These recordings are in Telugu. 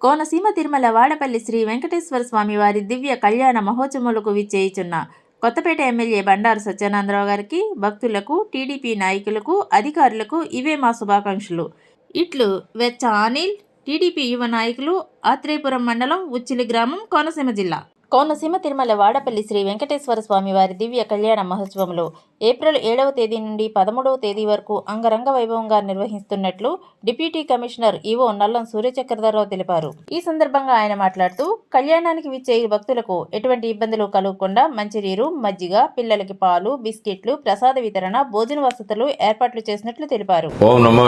కోనసీమ తిరుమల వాడపల్లి శ్రీ వెంకటేశ్వర స్వామి వారి దివ్య కళ్యాణ మహోత్సవములకు విచ్చేయుచున్న కొత్తపేట ఎమ్మెల్యే బండారు సత్యానందరావు గారికి భక్తులకు టీడీపీ నాయకులకు అధికారులకు ఇవే మా శుభాకాంక్షలు. ఇట్లు వెచ్చ అనిల్ టీడీపీ యువ నాయకులు ఆత్రేయపురం మండలం ఉచ్చిలి గ్రామం కోనసీమ జిల్లా. కోనసీమ తిరుమల వాడపల్లి శ్రీ వెంకటేశ్వర స్వామి వారి దివ్య కళ్యాణ మహోత్సవంలో ఏప్రిల్ ఏడవ తేదీ నుండి పదమూడవ తేదీ వరకు అంగరంగ వైభవంగా నిర్వహిస్తున్నట్లు deputy commissioner EO Nallam Suryachakradhararao తెలిపారు. ఈ సందర్భంగా ఆయన మాట్లాడుతూ కళ్యాణానికి విచ్చే భక్తులకు ఎటువంటి ఇబ్బందులు కలగకుండా మంచినీరు మజ్జిగ పిల్లలకి పాలు బిస్కెట్లు ప్రసాద వితరణ భోజన వసతులు ఏర్పాట్లు చేసినట్లు తెలిపారు. ఓం నమో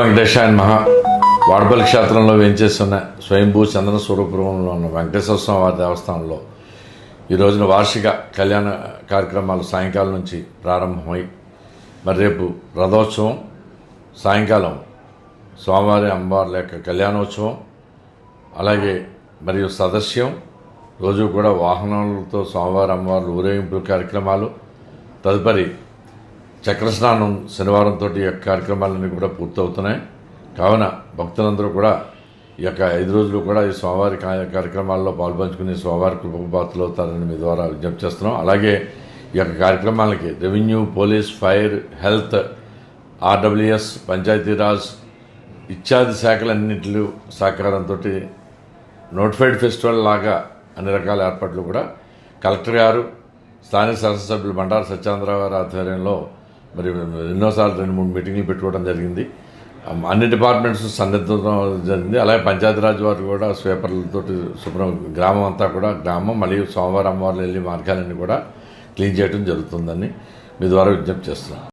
మహా వాడపల్లి క్షేత్రంలో వేంచేస్తున్న స్వయంభూ చందన స్వరూపంలో ఉన్న వెంకటేశ్వర స్వామి వారి దేవస్థానంలో ఈ రోజున వార్షిక కళ్యాణ కార్యక్రమాలు సాయంకాలం నుంచి ప్రారంభమై మరి రేపు రథోత్సవం సాయంకాలం స్వామివారి అమ్మవారి యొక్క కళ్యాణోత్సవం అలాగే మరియు సదస్యం రోజు కూడా వాహనాలతో స్వామివారి అమ్మవారి ఊరేగింపు కార్యక్రమాలు తదుపరి చక్రస్నానం శనివారంతో ఈ యొక్క కార్యక్రమాలన్నీ కూడా పూర్తవుతున్నాయి. కావున భక్తులందరూ కూడా ఈ యొక్క ఐదు రోజులు కూడా ఈ స్వామివారి కా- కార్యక్రమాల్లో పాల్పంచుకుని స్వామివారి కృపపాత్రలు అవుతారని మీ ద్వారా విజ్ఞప్తి చేస్తున్నాం. అలాగే ఈ యొక్క కార్యక్రమాలకి revenue police fire health RWS Panchayati Raj ఇత్యాది శాఖలన్నింటిలో సహకారంతో నోటిఫైడ్ ఫెస్టివల్ లాగా అన్ని రకాల ఏర్పాట్లు కూడా కలెక్టర్ గారు స్థానిక శాసనసభ్యులు బండారు సత్యేంద్రరావు గారి ఆధ్వర్యంలో మరి ఎన్నోసార్లు రెండు మూడు మీటింగ్లు పెట్టుకోవడం జరిగింది. అన్ని డిపార్ట్మెంట్స్ సన్నిధం జరిగింది. అలాగే పంచాయతీరాజ్ వారు కూడా స్వీపర్లతో శుభ్రం గ్రామం అంతా కూడా గ్రామం మరియు సోమవారం అమ్మవారిలో వెళ్ళి మార్గాలన్నీ కూడా క్లీన్ చేయడం జరుగుతుందని మీ ద్వారా విజ్ఞప్తి చేస్తున్నాను.